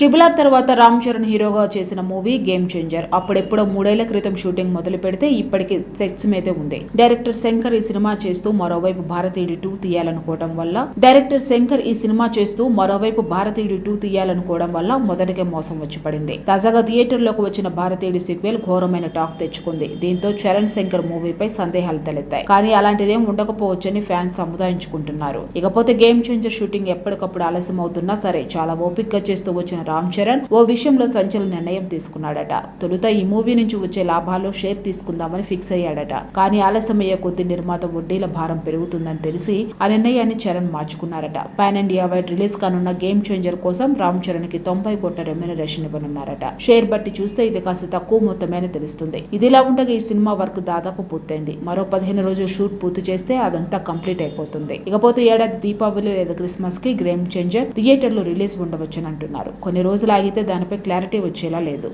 Triple R తర్వాత రామ్ చరణ్ హీరోగా చేసిన మూవీ గేమ్ చేంజర్ అప్పుడెప్పుడో మూడేళ్ళ క్రితం షూటింగ్ మొదలు పెడితే ఇప్పటికీ సెట్స్ మీదే ఉంది. డైరెక్టర్ శంకర్ ఈ సినిమా చేస్తూ మరోవైపు భారతీయుడి టూ తీయాలనుకోవడం వల్ల డైరెక్టర్ శంకర్ ఈ సినిమా చేస్తూ మరోవైపు భారతీయుడి టూ తీయాలనుకోవడం వల్ల మొదటికే మోసం వచ్చి పడింది. తాజాగా థియేటర్లోకి వచ్చిన భారతీయుడి సిక్వెల్ ఘోరమైన టాక్ తెచ్చుకుంది. దీంతో చరణ్ శంకర్ మూవీపై సందేహాలు తలెత్తాయి. కానీ అలాంటిదేం ఉండకపోవచ్చని ఫ్యాన్స్ సముదాయించుకుంటున్నారు. ఇకపోతే గేమ్ చేంజర్ షూటింగ్ ఎప్పటికప్పుడు ఆలస్యం అవుతున్నా సరే చాలా ఓపిక్గా చేస్తూ వచ్చిన రామ్ చరణ్ ఓ విషయంలో సంచలన నిర్ణయం తీసుకున్నాడట. తొలుత ఈ మూవీ నుంచి వచ్చే లాభాల్లో షేర్ తీసుకుందామని ఫిక్స్ అయ్యాడట. కానీ ఆలస్యమయ్యే కొద్ది నిర్మాత వడ్డీల భారం పెరుగుతుందని తెలిసి ఆ నిర్ణయాన్ని చరణ్ మార్చుకున్నారట. పాన్ ఇండియా వైడ్ రిలీజ్ కానున్న గేమ్ చేంజర్ కోసం రామ్ చరణ్కి తొంభై కోట్ల రెమ్యునరేషన్ ఇవ్వనున్నారట. షేర్ బట్టి చూస్తే ఇది కాస్త తక్కువ మొత్తమేనే తెలుస్తుంది. ఇదిలా ఉండగా ఈ సినిమా వర్క్ దాదాపు పూర్తయింది. మరో పదిహేను రోజులు షూట్ పూర్తి చేస్తే అదంతా కంప్లీట్ అయిపోతుంది. ఇకపోతే ఏడాది దీపావళి లేదా క్రిస్మస్కి గేమ్ చేంజర్ థియేటర్లో రిలీజ్ ఉండవచ్చని అంటున్నారు. కొన్ని రోజులు ఆగితే దానిపై క్లారిటీ వచ్చేలా లేదు.